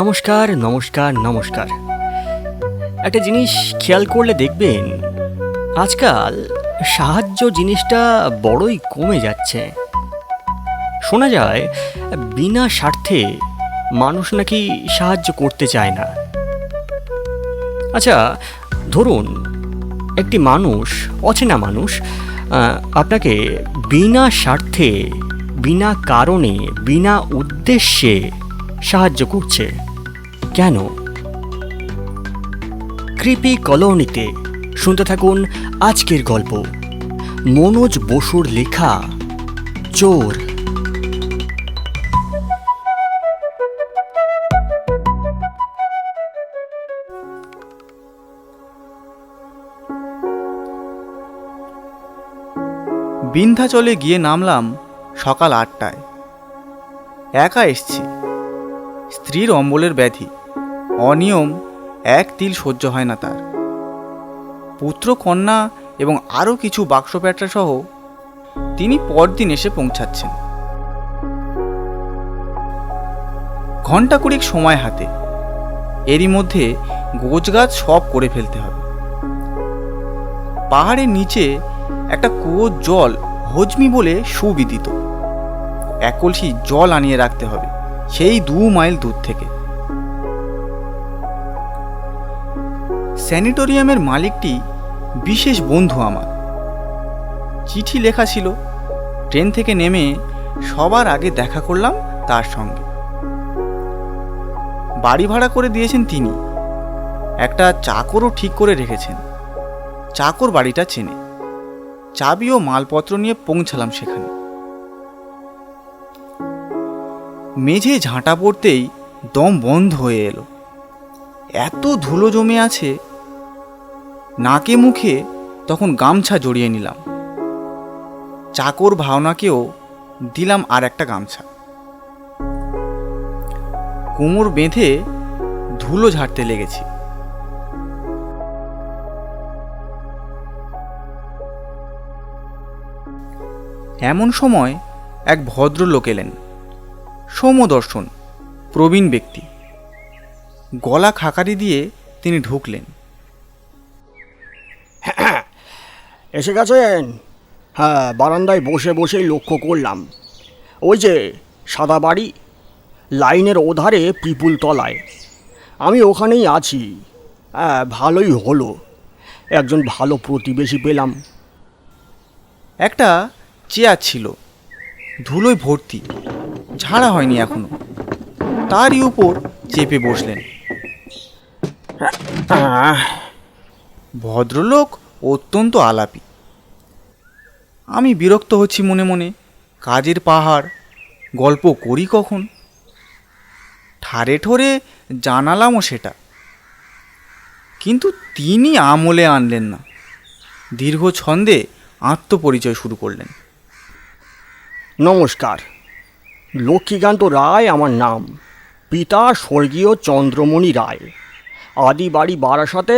নমস্কার নমস্কার নমস্কার। একটা জিনিস খেয়াল করলে দেখবেন, আজকাল সাহায্য জিনিসটা বড়ই কমে যাচ্ছে। শোনা যায়, বিনা স্বার্থে মানুষ নাকি সাহায্য করতে চায় না। আচ্ছা ধরুন, একটি মানুষ, অচেনা মানুষ আপনাকে বিনা স্বার্থে, বিনা কারণে, বিনা উদ্দেশ্যে সাহায্য করছে। কেন? কৃপি কলোনিতে শুনতে থাকুন আজকের গল্প। মনোজ বসুর লেখা, চোর। বিন্ধ্যাচলে গিয়ে নামলাম সকাল আটটায়। একা এসছি। স্ত্রীর অম্বলের ব্যাধি। অনিয়ম এক তিল সহ্য হয় না তার। পুত্র কন্যা এবং আরও কিছু বাক্স সহ তিনি পরদিন এসে পৌঁছাচ্ছেন। ঘণ্টা কুড়িক সময় হাতে এরই মধ্যে গোছগাছ সব করে ফেলতে হবে। পাহাড়ের নিচে একটা কুয়োর জল হজমি বলে সুবিদিত। এক কলসি জল আনিয়ে রাখতে হবে, সেই দু মাইল দূর থেকে। স্যানিটোরিয়ামের মালিকটি বিশেষ বন্ধু আমার। চিঠি লেখা ছিল, ট্রেন থেকে নেমে সবার আগে দেখা করলাম তার সঙ্গে। বাড়ি ভাড়া করে দিয়েছেন তিনি। একটা চাকরও ঠিক করে রেখেছেন। চাকর বাড়িটা চেনে। চাবি ও মালপত্র নিয়ে পৌঁছালাম সেখানে। মেঝে ঝাঁটা পড়তেই দম বন্ধ হয়ে এলো। এত ধুলো জমে আছে নাকে মুখে তখন গামছা জড়িয়ে নিলাম। চাকর ভাওনাকেও দিলাম আর একটা গামছা। কোমর বেঁধে ধুলো ঝাড়তে লেগেছি। এমন সময় এক ভদ্রলোক এলেন। সৌমদর্শন, প্রবীণ ব্যক্তি। গলা খাকারি দিয়ে তিনি ঢুকলেন। এসে গেছেন? হ্যাঁ বারান্দায় বসে বসেই লক্ষ্য করলাম। ওই যে সাদা বাড়ি লাইনের ওধারে পিপুল তলায়। আমি ওখানেই আছি। হ্যাঁ ভালোই হলো। একজন ভালো প্রতিবেশী পেলাম। একটা চেয়ার ছিল ধুলোয় ভর্তি ঝাড়া হয়নি এখনও। তারই উপর চেপে বসলেন। ভদ্রলোক অত্যন্ত আলাপি। আমি বিরক্ত হচ্ছি মনে মনে। কাজের পাহাড়, গল্প করি কখন? ঠারে ঠোরে জানালামও সেটা। কিন্তু তিনি আমলে আনলেন না। দীর্ঘ ছন্দে আত্মপরিচয় শুরু করলেন। নমস্কার। লক্ষ্মীকান্ত রায় আমার নাম। পিতা স্বর্গীয় চন্দ্রমণি রায়। আদি বাড়ি বারাসাতে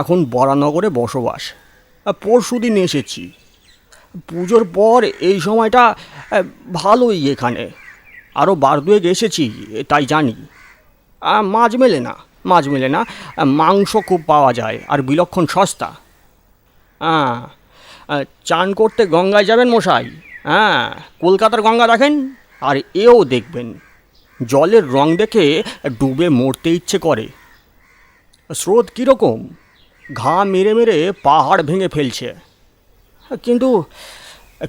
এখন বরানগরে বসবাস। পরশু দিন এসেছি। পুজোর পর এই সময়টা ভালোই এখানে। আরও বার দুয়েক এসেছি তাই জানি। মাছ মেলে না, মাছ মেলে না। মাংস খুব পাওয়া যায়, আর বিলক্ষণ সস্তা। হ্যাঁ চান করতে গঙ্গায় যাবেন মশাই? হ্যাঁ কলকাতার গঙ্গা দেখেন, আর এও দেখবেন। জলের রং দেখে ডুবে মরতে ইচ্ছে করে। স্রোত কীরকম? ঘা মেরে মেরে পাহাড় ভেঙে ফেলছে। কিন্তু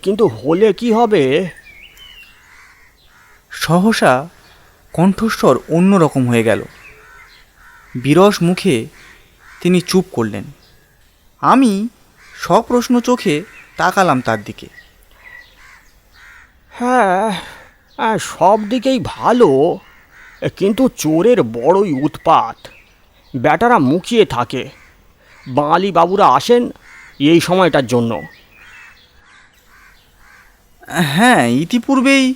কিন্তু হলে কি হবে? সহসা কণ্ঠস্বর অন্যরকম হয়ে গেল। বিরস মুখে তিনি চুপ করলেন। আমি সপ্রশ্ন চোখে তাকালাম তার দিকে। হ্যাঁ হ্যাঁ, সব দিকেই ভালো কিন্তু চোরের বড়ই উৎপাত। ব্যাটারা মুখিয়ে থাকে। বাঙালি বাবুরা আসেন এই সময়টার জন্য। হ্যাঁ ইতিপূর্বেই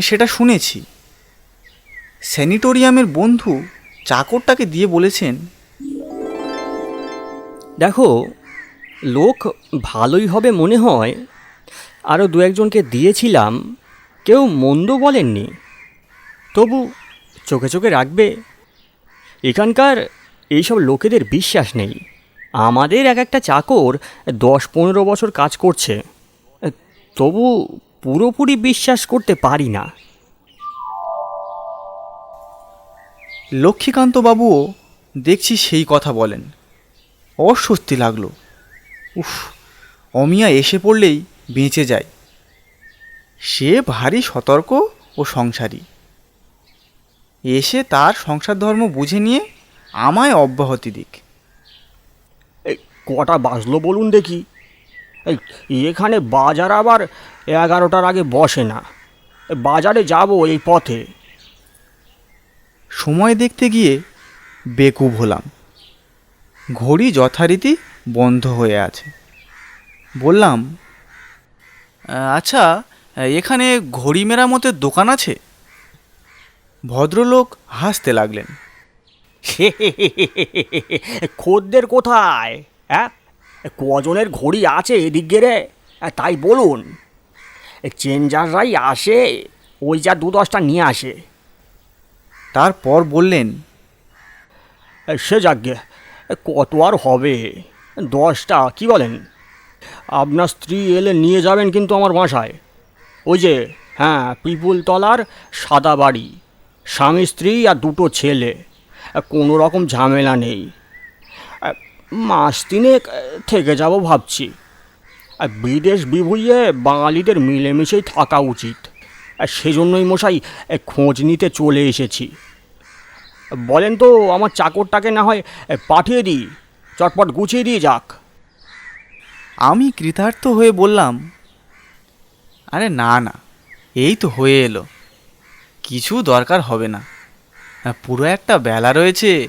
সেটা শুনেছি। স্যানিটোরিয়ামের বন্ধু চাকরটাকে দিয়ে বলেছেন দেখো লোক ভালোই হবে মনে হয়। আরও দু একজনকে দিয়েছিলাম কেউ মন্দ বলেননি। তবু চোখে চোখে রাখবে। এখানকার এইসব লোকেদের বিশ্বাস নেই। আমাদের এক একটা চাকর দশ পনেরো বছর কাজ করছে। তবু পুরোপুরি বিশ্বাস করতে পারি না। লক্ষ্মীকান্ত বাবুও দেখছি সেই কথা বলেন। অস্বস্তি লাগল। উফ, অমিয়া এসে পড়লেই বেঁচে যায়। সে ভারী সতর্ক ও সংসারী। এসে তার সংসার ধর্ম বুঝে নিয়ে আমায় অব্যাহতি দিক। এই কটা বাজলো বলুন দেখি। এই এখানে বাজার আবার এগারোটার আগে বসে না। বাজারে যাব এই পথে। সময় দেখতে গিয়ে বেকুব হলাম। ঘড়ি যথারীতি বন্ধ হয়ে আছে। বললাম আচ্ছা এখানে ঘড়ি মেরামতের দোকান আছে? ভদ্রলোক হাসতে লাগলেন। খদ্দের কোথায়? হ্যাঁ? কজনের ঘড়ি আছে এদিক গেরে তাই বলুন। চেঞ্জাররাই আসে ওই যা দু দশটা নিয়ে আসে। তারপর বললেন সে যাকে কত আর হবে? দশটা কি বলেন? আপনার স্ত্রী এলে নিয়ে যাবেন কিন্তু আমার বাসায়। ওই যে হ্যাঁ পিপুলতলার সাদা বাড়ি স্বামী স্ত্রী আর দুটো ছেলে। কোনো রকম ঝামেলা নেই। মাস তিনেক থেকে যাব ভাবছি। আর বিদেশ বিভুইয়ে বাঙালিদের মিলেমিশেই থাকা উচিত। আর সেজন্যই মশাই খোঁজ নিতে চলে এসেছি। বলেন তো, আমার চাকরটাকে না হয় পাঠিয়ে দিই, চটপট গুছিয়ে দিয়ে যাক। আমি কৃতার্থ হয়ে বললাম, আরে না না, এই তো হয়ে এলো। কিছু দরকার হবে না। পুরো একটা বেলা রয়েছে।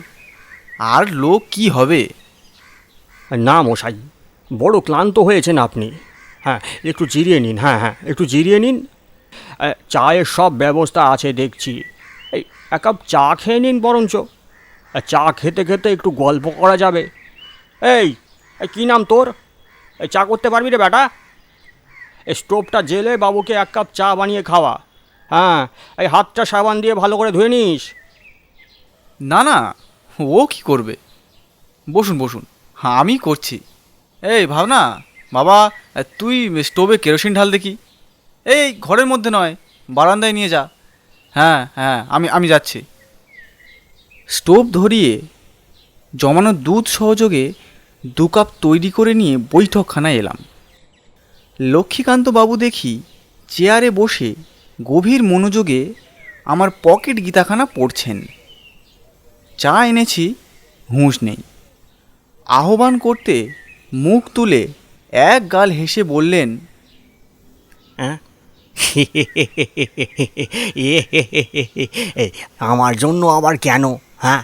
আর লোক কি হবে? না মশাই, বড় ক্লান্ত হয়েছেন আপনি। হ্যাঁ একটু জিরিয়ে নিন হ্যাঁ হ্যাঁ একটু জিরিয়ে নিন। চায়ের সব ব্যবস্থা আছে দেখছি। এই, এক কাপ চা খেয়ে নিন বরঞ্চ। চা খেতে খেতে একটু গল্প করা যাবে। এই কী নাম তোর? এই চা করতে পারবি রে বেটা? এই স্টোভটা জেলে বাবুকে এক কাপ চা বানিয়ে খাওয়া। হ্যাঁ এই হাতটা সাবান দিয়ে ভালো করে ধুয়ে নিস। না না, ও কি করবে? বসুন বসুন হ্যাঁ আমি করছি। এই, ভাবনা, বাবা, তুই স্টোভে কেরোসিন ঢাল দেখি। এই, ঘরের মধ্যে নয়, বারান্দায় নিয়ে যা। হ্যাঁ হ্যাঁ আমি আমি যাচ্ছি। স্টোভ ধরিয়ে জমানো দুধ সহযোগে দু কাপ তৈরি করে নিয়ে বৈঠকখানায় এলাম। লক্ষ্মীকান্ত বাবু দেখি চেয়ারে বসে গভীর মনোযোগে আমার পকেট গীতাখানা পড়ছেন। চা এনেছি হুঁশ নেই। আহ্বান করতে মুখ তুলে এক গাল হেসে বললেন হ্যাঁ আমার জন্য আবার কেন? হ্যাঁ?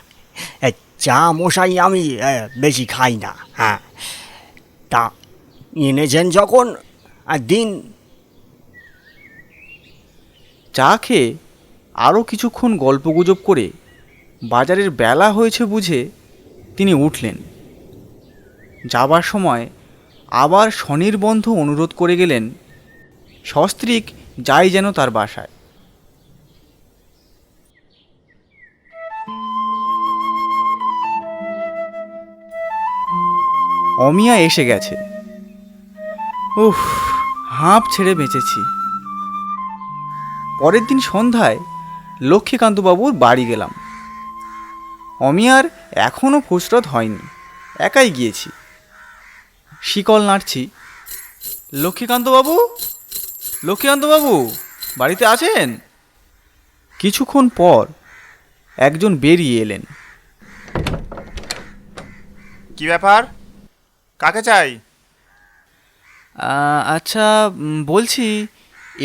চা মশাই আমি বেশি খাই না হ্যাঁ? তা এনেছেন যখন আর দিন? চা খেয়ে আরও কিছুক্ষণ গল্পগুজব করে বাজারের বেলা হয়েছে বুঝে তিনি উঠলেন। যাবার সময় আবার স্বনির্বন্ধ অনুরোধ করে গেলেন, সস্ত্রীক যাই যেন তার বাসায়। অমিয়া এসে গেছে। উফ, হাঁপ ছেড়ে বেঁচেছি। পরের দিন সন্ধ্যায় লক্ষ্মীকান্তবাবুর বাড়ি গেলাম। অমিয়ার এখনও ফুসরত হয়নি। একাই গিয়েছি। শিকল নাড়ছি। লক্ষ্মীকান্তবাবু? লক্ষ্মীকান্তবাবু বাড়িতে আছেন? কিছুক্ষণ পর একজন বেরিয়ে এলেন। কি ব্যাপার? কাকে চাই? আচ্ছা বলছি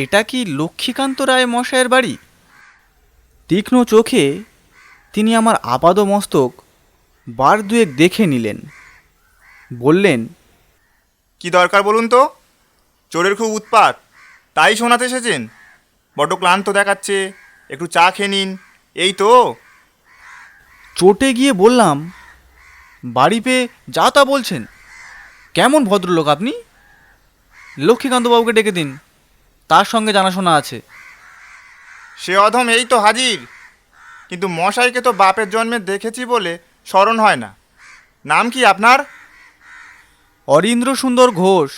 এটা কি লক্ষ্মীকান্ত রায় মশায়ের বাড়ি? তীক্ষ্ণ চোখে তিনি আমার আপাদ মস্তক বার দুয়েক দেখে নিলেন। বললেন কি দরকার বলুন তো? চোরের খুব উৎপাত তাই শোনাতে এসেছেন? বড্ড ক্লান্ত দেখাচ্ছে একটু চা খেয়ে নিন এই তো? চোটে গিয়ে বললাম বাড়ি পেয়ে যা তা বলছেন। কেমন ভদ্রলোক আপনি? লক্ষ্মীকান্তবাবুকে ডেকে দিন তার সঙ্গে জানাশোনা আছে। সে অধম এই তো হাজির। কিন্তু মশাইকে তো বাপের জন্মে দেখেছি বলে স্মরণ হয় না। নাম কি আপনার? অরিন্দ্র সুন্দর ঘোষ।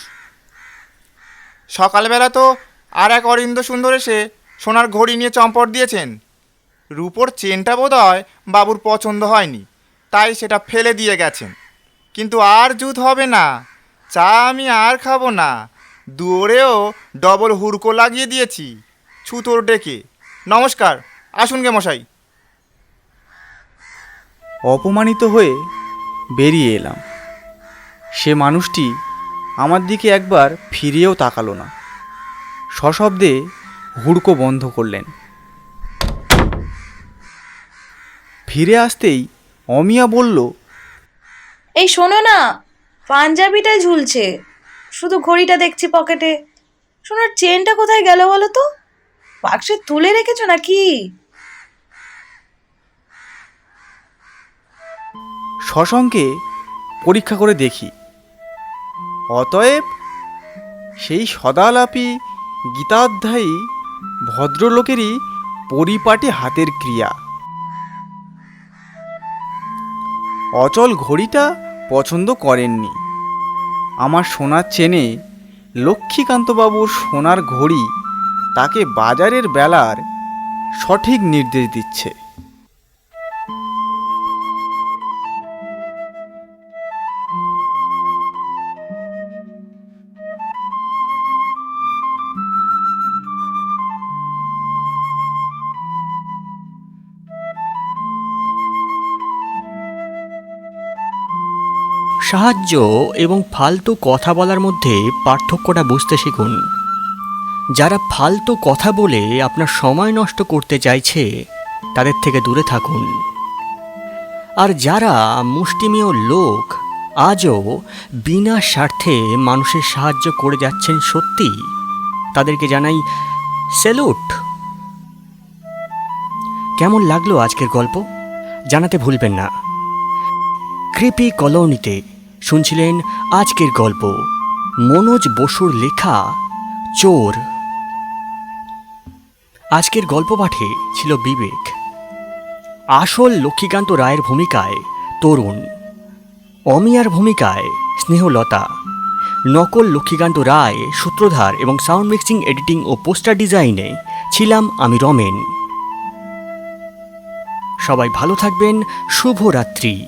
সকালবেলা তো আর এক অরিন্দ্র সুন্দর এসে সোনার ঘড়ি নিয়ে চম্পট দিয়েছেন। রূপোর চেনটা বোধ হয় বাবুর পছন্দ হয়নি তাই সেটা ফেলে দিয়ে গেছেন। কিন্তু আর জুত হবে না চা আমি আর খাব না দুয়ারেও ডবল হুড়কো লাগিয়ে দিয়েছি ছুতোর ডেকে। নমস্কার আসুন গে মশাই। অপমানিত হয়ে বেরিয়ে এলাম। সে মানুষটি আমার দিকে একবার ফিরিয়েও তাকালো না। সশব্দে হুড়কো বন্ধ করলেন। ফিরে আসতেই অমিয়া বলল, এই শোনো না, পাঞ্জাবিটা ঝুলছে। শুধু ঘড়িটা দেখছি পকেটে। সোনার চেনটা কোথায় গেল বলো তো? বাক্সে তুলে রেখেছো নাকি? শশঙ্কে পরীক্ষা করে দেখি। অতএব সেই সদালাপি গীতাধ্যায়ী ভদ্রলোকেরই পরিপাটি হাতের ক্রিয়া। অচল ঘড়িটা পছন্দ করেননি। আমার সোনার চেনে লক্ষ্মীকান্তবাবুর সোনার ঘড়ি তাকে বাজারের বেলার সঠিক নির্দেশ দিচ্ছে। সাহায্য এবং ফালতু কথা বলার মধ্যে পার্থক্যটা বুঝতে শিখুন। যারা ফালতু কথা বলে আপনার সময় নষ্ট করতে চাইছে, তাদের থেকে দূরে থাকুন। আর যারা মুষ্টিমেয় লোক, আজও বিনা স্বার্থে মানুষের সাহায্য করে যাচ্ছেন সত্যি, তাদেরকে জানাই স্যালুট। কেমন লাগল আজকের গল্প? জানাতে ভুলবেন না। কৃপি কলোনিতে। শুনছিলেন আজকের গল্প। মনোজ বসুর লেখা, চোর। আজকের গল্প পাঠে ছিল বিবেক। আসল লক্ষ্মীকান্ত রায়ের ভূমিকায় তরুণ। অমিয়ার ভূমিকায় স্নেহলতা। নকল লক্ষ্মীকান্ত রায় সূত্রধার এবং সাউন্ড মিক্সিং, এডিটিং ও পোস্টার ডিজাইনে ছিলাম আমি রমেন। সবাই ভালো থাকবেন, শুভরাত্রি।